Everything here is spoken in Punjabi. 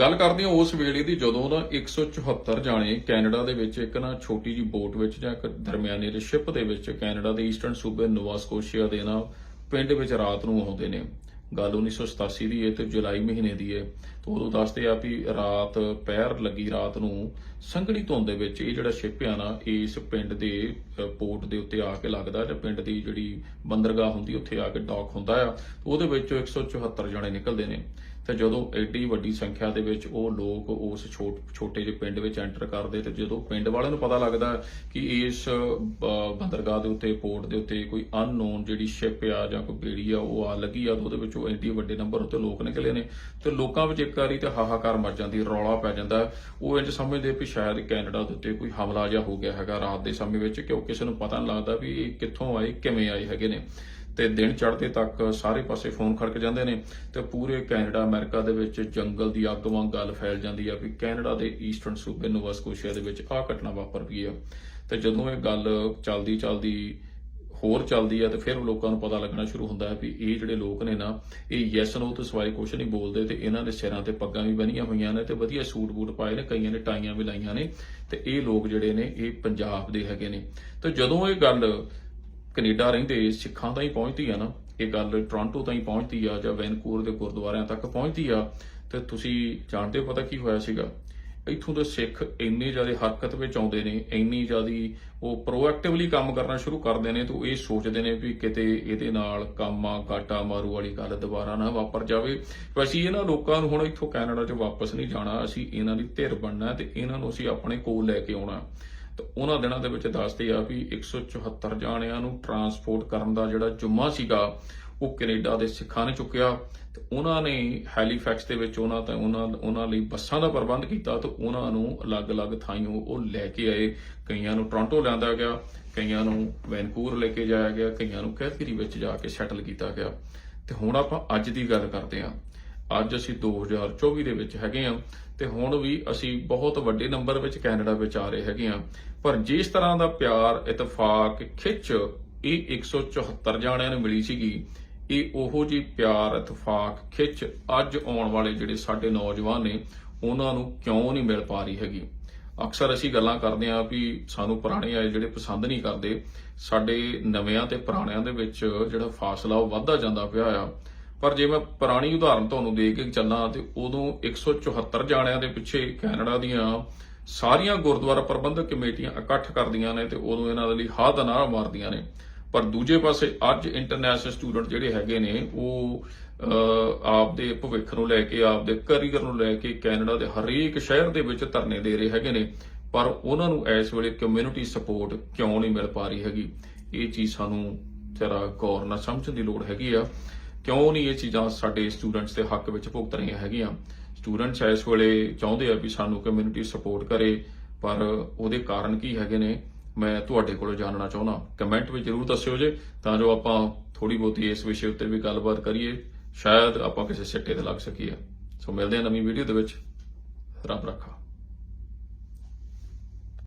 ਗੱਲ ਕਰਦੇ ਹਾਂ ਉਸ ਵੇਲੇ ਦੀ ਜਦੋਂ ਨਾ 174 ਜਾਣੇ ਕੈਨੇਡਾ ਦੇ ਵਿੱਚ ਇੱਕ ਨਾ ਛੋਟੀ ਜੀ ਬੋਟ ਵਿੱਚ ਜਾਂ ਇੱਕ ਦਰਮਿਆਨੇ ਦੇ ਸ਼ਿਪ ਦੇ ਵਿੱਚ ਕੈਨੇਡਾ ਦੇ ਈਸਟਰਨ ਸੂਬੇ ਨੋਵਾ ਸਕੋਸ਼ੀਆ ਦੇ ਨਾ ਪਿੰਡ ਵਿੱਚ ਰਾਤ ਨੂੰ ਆਉਂਦੇ ਨੇ। ਗੱਲ 1987 ਦੀ ਹੈ ਤੇ ਜੁਲਾਈ ਮਹੀਨੇ ਦੀ ਹੈ। ਤੇ ਉਦੋਂ ਦੱਸਦੇ ਆ ਵੀ ਰਾਤ ਪੈਰ ਲੱਗੀ ਰਾਤ ਨੂੰ ਸੰਘਣੀ ਧੁੰਦ ਦੇ ਵਿੱਚ ਇਹ ਜਿਹੜਾ ਸ਼ਿਪ ਆ ਨਾ, ਇਸ ਪਿੰਡ ਦੇ ਪੋਰਟ ਦੇ ਉੱਤੇ ਆ ਕੇ ਲੱਗਦਾ ਜਾਂ ਪਿੰਡ ਦੀ ਜਿਹੜੀ ਬੰਦਰਗਾਹ ਹੁੰਦੀ, ਉੱਥੇ ਆ ਕੇ ਡਾਕ ਹੁੰਦਾ ਆ। ਉਹਦੇ ਵਿੱਚੋਂ 174 ਜਣੇ ਨਿਕਲਦੇ ਨੇ। ਤੇ ਜਦੋਂ ਐਡੀ ਵੱਡੀ ਸੰਖਿਆ ਦੇ ਵਿੱਚ ਉਹ ਲੋਕ ਉਸ ਛੋਟ- ਛੋਟੇ ਜਿਹੇ ਪਿੰਡ ਵਿੱਚ ਐਂਟਰ ਕਰਦੇ ਤੇ ਜਦੋਂ ਪਿੰਡ ਵਾਲਿਆਂ ਨੂੰ ਪਤਾ ਲੱਗਦਾ ਕਿ ਇਸ ਬੰਦਰਗਾਹ ਦੇ ਉੱਤੇ, ਪੋਰਟ ਦੇ ਉੱਤੇ ਕੋਈ ਅਨਨੋਨ ਜਿਹੜੀ ਸ਼ਿਪ ਆ ਜਾਂ ਕੋਈ ਬੇੜੀ ਆ, ਉਹ ਆ ਲੱਗੀ ਆ ਉਹਦੇ ਵਿੱਚੋਂ ਐਡੀ ਵੱਡੇ ਨੰਬਰ ਉੱਤੇ ਲੋਕ ਨਿਕਲੇ ਨੇ ਤੇ ਲੋਕਾਂ ਵਿੱਚ ਇੱਕ ਵਾਰੀ ਤੇ ਹਾਹਾਕਾਰ ਮਚ ਜਾਂਦੀ ਰੌਲਾ ਪੈ ਜਾਂਦਾ ਉਹ ਇੰਜ ਸਮਝਦੇ ਵੀ ਸ਼ਾਇਦ ਕੈਨੇਡਾ ਦੇ ਉੱਤੇ ਕੋਈ ਹਮਲਾ ਜਿਹਾ ਹੋ ਗਿਆ ਹੈਗਾ ਰਾਤ ਦੇ ਸਮੇਂ ਵਿੱਚ ਕਿਉਂ ਕਿਸੇ ਨੂੰ ਪਤਾ ਨਹੀਂ ਲੱਗਦਾ ਵੀ ਇਹ ਕਿੱਥੋਂ ਆਏ, ਕਿਵੇਂ ਆਏ ਹੈਗੇ ਨੇ। ਤੇ ਦਿਨ ਚੜ੍ਹਦੇ ਤੱਕ ਸਾਰੇ ਪਾਸੇ ਫੋਨ ਖੜਕ ਜਾਂਦੇ ਨੇ ਤੇ ਪੂਰੇ ਕੈਨੇਡਾ, ਅਮਰੀਕਾ ਦੇ ਵਿੱਚ ਜੰਗਲ ਦੀ ਅੱਗ ਵਾਂਗ ਗੱਲ ਫੈਲ ਜਾਂਦੀ ਆ ਵੀ ਕੈਨੇਡਾ ਦੇ ਈਸਟਰਨ ਸੂਬੇ, ਨੋਵਾ ਸਕੋਸ਼ੀਆ ਦੇ ਵਿੱਚ ਆਹ ਘਟਨਾ ਵਾਪਰ ਗਈ ਆ। ਤੇ ਜਦੋਂ ਇਹ ਗੱਲ ਚਲਦੀ ਚਲਦੀ ਹੋਰ ਚੱਲਦੀ ਆ ਤੇ ਫਿਰ ਲੋਕਾਂ ਨੂੰ ਪਤਾ ਲੱਗਣਾ ਸ਼ੁਰੂ ਹੁੰਦਾ ਹੈ ਵੀ ਇਹ ਜਿਹੜੇ ਲੋਕ ਨੇ ਨਾ, ਇਹ ਯੈਸ ਨੋ ਤੋਂ ਸਿਵਾਏ ਕੁਝ ਨਹੀਂ ਬੋਲਦੇ ਤੇ ਇਹਨਾਂ ਦੇ ਸਿਰਾਂ ਤੇ ਪੱਗਾਂ ਵੀ ਬੰਨੀਆਂ ਹੋਈਆਂ ਨੇ ਤੇ ਵਧੀਆ ਸੂਟ ਬੂਟ ਪਾਏ ਨੇ, ਕਈਆਂ ਨੇ ਟਾਈਆਂ ਵੀ ਲਾਈਆਂ ਨੇ ਤੇ ਇਹ ਲੋਕ ਜਿਹੜੇ ਨੇ, ਇਹ ਪੰਜਾਬ ਦੇ ਹੈਗੇ ਨੇ। ਤੇ ਜਦੋਂ ਇਹ ਗੱਲ ਕੈਨੇਡਾ ਰਹਿੰਦੇ ਸਿੱਖਾਂ ਤਾਈਂ ਪਹੁੰਚਦੀ ਆ ਨਾ, ਇਹ ਗੱਲ ਟੋਰਾਂਟੋ ਤਾਈਂ ਪਹੁੰਚਦੀ ਆ ਜਾਂ ਵੈਨਕੂਵਰ ਦੇ ਗੁਰਦੁਆਰਿਆਂ ਤੱਕ ਪਹੁੰਚਦੀ ਆ, ਤੇ ਤੁਸੀਂ ਜਾਣਦੇ ਹੋ ਪਤਾ ਕੀ ਹੋਇਆ ਸੀਗਾ? ਇੱਥੋਂ ਦੇ ਸਿੱਖ ਇੰਨੇ ਜ਼ਿਆਦਾ ਹਰਕਤ ਵਿੱਚ ਆਉਂਦੇ ਨੇ, ਇੰਨੀ ਜ਼ਿਆਦੀ ਉਹ ਪ੍ਰੋਐਕਟਿਵਲੀ ਕੰਮ ਕਰਨਾ ਸ਼ੁਰੂ ਕਰਦੇ ਨੇ, ਤੇ ਉਹ ਇਹ ਸੋਚਦੇ ਨੇ ਵੀ ਕਿਤੇ ਇਹਦੇ ਨਾਲ ਕਾਮਾ ਕਾਟਾ ਮਾਰੂ ਵਾਲੀ ਗੱਲ ਦੁਬਾਰਾ ਨਾ ਵਾਪਰ ਜਾਵੇ। ਅਸੀਂ ਇਹਨਾਂ ਲੋਕਾਂ ਨੂੰ ਹੁਣ ਇੱਥੋਂ ਕੈਨੇਡਾ 'ਚ ਵਾਪਸ ਨਹੀਂ ਜਾਣਾ, ਅਸੀਂ ਇਹਨਾਂ ਦੀ ਧਿਰ ਬਣਨਾ, ਤੇ ਇਹਨਾਂ ਨੂੰ ਅਸੀਂ ਆਪਣੇ ਕੋਲ ਲੈ ਕੇ ਆਉਣਾ। ਤੇ ਉਹਨਾਂ ਦਿਨਾਂ ਦੇ ਵਿੱਚ ਦੱਸਦੇ ਆ ਵੀ 174 ਜਾਣਿਆਂ ਨੂੰ ਟਰਾਂਸਪੋਰਟ ਕਰਨ ਦਾ ਜਿਹੜਾ ਜੁਮਾ ਸੀਗਾ, ਉਹ ਕੈਨੇਡਾ ਦੇ ਸਿੱਖਾਂ ਨੇ ਚੁੱਕਿਆ। ਤੇ ਉਹਨਾਂ ਨੇ ਹੈਲੀਫੈਕਸ ਦੇ ਵਿੱਚ ਉਹਨਾਂ ਤਾਂ ਉਹਨਾਂ ਉਹਨਾਂ ਲਈ ਬੱਸਾਂ ਦਾ ਪ੍ਰਬੰਧ ਕੀਤਾ ਤੇ ਉਹਨਾਂ ਨੂੰ ਅਲੱਗ-ਅਲੱਗ ਥਾਈਓਂ ਉਹ ਲੈ ਕੇ ਆਏ। ਕਈਆਂ ਨੂੰ ਟੋਰਾਂਟੋ ਲਿਆਂਦਾ ਗਿਆ, ਕਈਆਂ ਨੂੰ ਵੈਨਕੂਵਰ ਲੈ ਕੇ ਜਾਇਆ ਗਿਆ, ਕਈਆਂ ਨੂੰ ਕੈਥਰੀ ਵਿੱਚ ਜਾ ਕੇ ਸੈਟਲ ਕੀਤਾ ਗਿਆ। ਤੇ ਹੁਣ ਆਪਾਂ ਅੱਜ ਦੀ ਗੱਲ ਕਰਦੇ ਹਾਂ। ਅੱਜ ਅਸੀਂ 2024 ਦੇ ਵਿੱਚ ਹੈਗੇ ਆ ਤੇ ਹੁਣ ਵੀ ਅਸੀਂ ਬਹੁਤ ਵੱਡੇ ਨੰਬਰ ਵਿੱਚ ਕੈਨੇਡਾ ਵਿੱਚ ਆ ਰਹੇ ਹੈਗੇ ਆ ਪਰ ਜਿਸ ਤਰ੍ਹਾਂ ਦਾ ਪਿਆਰ, ਇਤਫਾਕ, ਖਿੱਚ ਇਹ 174 ਜਾਣਿਆਂ ਨੂੰ ਮਿਲੀ ਸੀਗੀ, ਇਹ ਉਹੋ ਜੀ ਪਿਆਰ, ਇਤਫਾਕ, ਖਿੱਚ ਅੱਜ ਆਉਣ ਵਾਲੇ ਜਿਹੜੇ ਸਾਡੇ ਨੌਜਵਾਨ ਨੇ, ਉਹਨਾਂ ਨੂੰ ਕਿਉਂ ਨਹੀਂ ਮਿਲ ਪਾ ਰਹੀ ਹੈਗੀ? ਅਕਸਰ ਅਸੀਂ ਗੱਲਾਂ ਕਰਦੇ ਆਂ ਵੀ ਸਾਨੂੰ ਪੁਰਾਣੇ ਆਏ ਜਿਹੜੇ ਪਸੰਦ ਨਹੀਂ ਕਰਦੇ, ਸਾਡੇ ਨਵਿਆਂ ਤੇ ਪੁਰਾਣਿਆਂ ਦੇ ਵਿੱਚ ਜਿਹੜਾ ਫਾਸਲਾ ਉਹ ਵੱਧਦਾ ਜਾਂਦਾ ਪਿਆ ਆ। ਪਰ ਜੇ ਮੈਂ ਪੁਰਾਣੀ ਉਦਾਹਰਨ ਤੁਹਾਨੂੰ ਦੇ ਕੇ ਚੱਲਾਂ ਤੇ ਉਦੋਂ 174 ਜਾਣਿਆਂ ਦੇ ਪਿੱਛੇ ਕੈਨੇਡਾ ਦੀਆਂ ਸਾਰੀਆਂ ਗੁਰਦੁਆਰਾ ਪ੍ਰਬੰਧਕ ਕਮੇਟੀਆਂ ਇਕੱਠ ਕਰਦੀਆਂ ਨੇ ਤੇ ਉਦੋਂ ਇਹਨਾਂ ਦੇ ਲਈ ਹਾਦ ਨਾ ਮਾਰਦੀਆਂ ਨੇ। ਪਰ ਦੂਜੇ ਪਾਸੇ ਅੱਜ ਇੰਟਰਨੈਸ਼ਨਲ ਸਟੂਡੈਂਟ ਜਿਹੜੇ ਹੈਗੇ ਨੇ, ਉਹ ਆਪਦੇ ਭਵਿੱਖ ਨੂੰ ਲੈ ਕੇ, ਆਪਦੇ ਕੈਰੀਅਰ ਨੂੰ ਲੈ ਕੇ ਕੈਨੇਡਾ ਦੇ ਹਰੇਕ ਸ਼ਹਿਰ ਦੇ ਵਿੱਚ ਧਰਨੇ ਦੇ ਰਹੇ ਹੈਗੇ ਨੇ। ਪਰ ਉਹਨਾਂ ਨੂੰ ਇਸ ਵੇਲੇ ਕਮਿਊਨਿਟੀ ਸਪੋਰਟ ਕਿਉਂ ਨਹੀਂ ਮਿਲ ਪਾ ਰਹੀ ਹੈਗੀ? ਇਹ ਚੀਜ਼ ਸਾਨੂੰ ਜਰਾ ਗੌਰ ਨਾਲ ਸਮਝਣ ਦੀ ਲੋੜ ਹੈਗੀ ਆ। ਕਿਉਂ ਨਹੀਂ ਇਹ ਚੀਜ਼ਾਂ ਸਾਡੇ ਸਟੂਡੈਂਟਸ ਦੇ ਹੱਕ ਵਿੱਚ ਭੁਗਤ ਰਹੀਆਂ ਹੈਗੀਆਂ? ਸਟੂਡੈਂਟਸ ਇਸ ਵੇਲੇ ਚਾਹੁੰਦੇ ਆ ਵੀ ਸਾਨੂੰ ਕਮਿਊਨਿਟੀ ਸਪੋਰਟ ਕਰੇ, ਪਰ ਉਹਦੇ ਕਾਰਨ ਕੀ ਹੈਗੇ ਨੇ? ਮੈਂ ਤੁਹਾਡੇ ਕੋਲੋਂ ਜਾਣਨਾ ਚਾਹੁੰਦਾ। ਕਮੈਂਟ ਵਿੱਚ ਜਰੂਰ ਦੱਸਿਓ ਜੇ, ਤਾਂ ਜੋ ਆਪਾਂ ਥੋੜੀ ਬਹੁਤੀ ਇਸ ਵਿਸ਼ੇ ਉੱਤੇ ਵੀ ਗੱਲਬਾਤ ਕਰੀਏ। ਸ਼ਾਇਦ ਆਪਾਂ ਕਿਸੇ ਸਿੱਟੇ ਤੇ ਲੱਗ ਸਕੀਏ। ਸੋ ਮਿਲਦੇ ਹਾਂ ਨਵੀਂ ਵੀਡੀਓ ਦੇ ਵਿੱਚ। ਰੱਬ ਰੱਖਾ।